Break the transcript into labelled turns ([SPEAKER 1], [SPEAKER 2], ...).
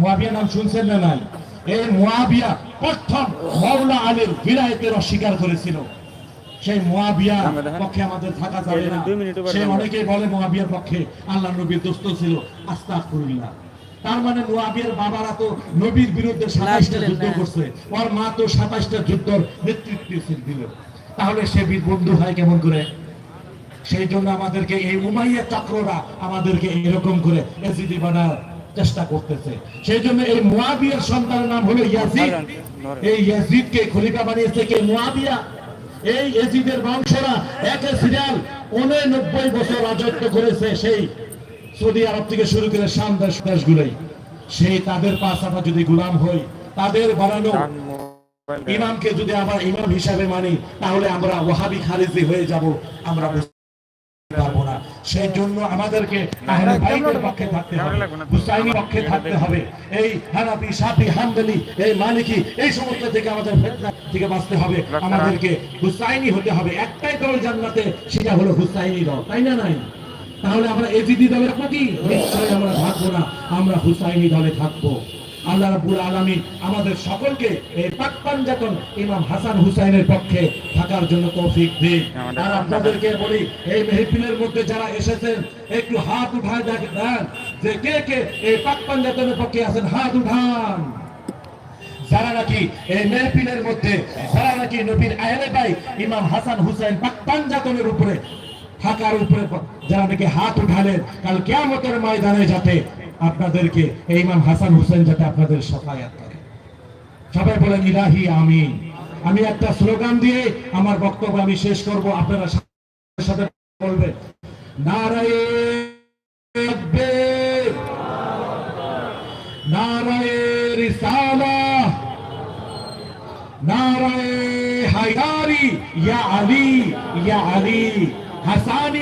[SPEAKER 1] মুয়াবিয়া নাম শুনছেন না নাই? এই মুয়াবিয়া প্রথম মাওলা আলীর বিরায়তের অস্বীকার করেছিল। সেই মুয়াবিয়া পক্ষে আমাদের থাকা যাবে না। সে অনেকেই বলে মুয়াবিয়ার পক্ষে আল্লাহ নবীর দোস্ত ছিল। আস্তাগফিরুল্লাহ। তার মানে মুয়াবিয়ার বাবারা তো নবীর বিরুদ্ধে সাতাইশটা
[SPEAKER 2] দিলেন
[SPEAKER 1] যুদ্ধ করছে। ওর মা তো সাতাইশটা যুদ্ধর নেতৃত্ব দিল তাহলে সে বীর বন্ধু হয় কেমন করে? সেই জন্য আমাদেরকে এই উমাইয়া চক্ররা আমাদেরকে এরকম করে এজিদি বানার চেষ্টা করতেছে। সেই জন্য এই মুয়াবিয়ার সন্তানের নাম হলো ইয়াজিদ। এই ইয়াজিদকে খলিফা বানিয়েছে কে? মুয়াবিয়া। এই ইয়াজিদের বংশরা একে সিরিয়াল উননব্বই বছর রাজত্ব করেছে সেই সৌদি আরব থেকে শুরু করে শাম দেশ দেশগুলোই। সেই তাদের পাশ আমরা যদি গোলাম হই তাদের বানানো ইমামকে যদি আমরা ইমাম হিসাবে মানি তাহলে আমরা ওহাবি খারিজি হয়ে যাব আমরা সেই জন্য আমাদেরকে আহলে বাইতের পক্ষে থাকতে হবে হুসাইনি পক্ষে থাকতে হবে। এই হানাফি সাফি হামদলি এই মালিকি এই সমস্ত থেকে আমাদের ফেতনা থেকে বাঁচতে হবে আমাদেরকে হুসাইনি হতে হবে। একটাই দল জান্নাতে সেটা হলো হুসাইনি দল তাই না নাই? তাহলে আমরা এজিদি দলের প্রতি নিশ্চয়ই আমরা থাকব না আমরা হুসাইনি দলে থাকব। আল্লাহ রাব্বুল আলামিন আমাদের সকলকে এই পাকপাঞ্জাতন ইমাম হাসান হুসাইনের পক্ষে থাকার জন্য তৌফিক দিন। আর আপনাদেরকে বলি এই মেহফিলের মধ্যে যারা এসেছেন একটু হাত উঠায় দেখেন যে কে কে এই পাকপাঞ্জাতনের পক্ষে আছেন। হাত উঠান। যারা নাকি এই মেহফিলের মধ্যে যারা নাকি নবীর আহলে ভাই ইমাম হাসান হুসাইন পাকপাঞ্জাতনের উপরে থাকার উপরে যারা নাকি হাত উঠালেন কাল কেয়ামতের ময়দানে যাতে আপনাদেরকে এই ইমাম হাসান হুসেন যাতে আপনাদের সফায়াত করে। সবাই বলেন, ইলাহি, আমিন। আমি একটা স্লোগান দিয়ে আমার বক্তব্য আমি শেষ করব, আপনারা সাথে বলবেন, নারায়ে নারায়ে রিসালাহ। নারায়ে হায়দারি ইয়া আলী ইয়া আলী। হাসানিয়া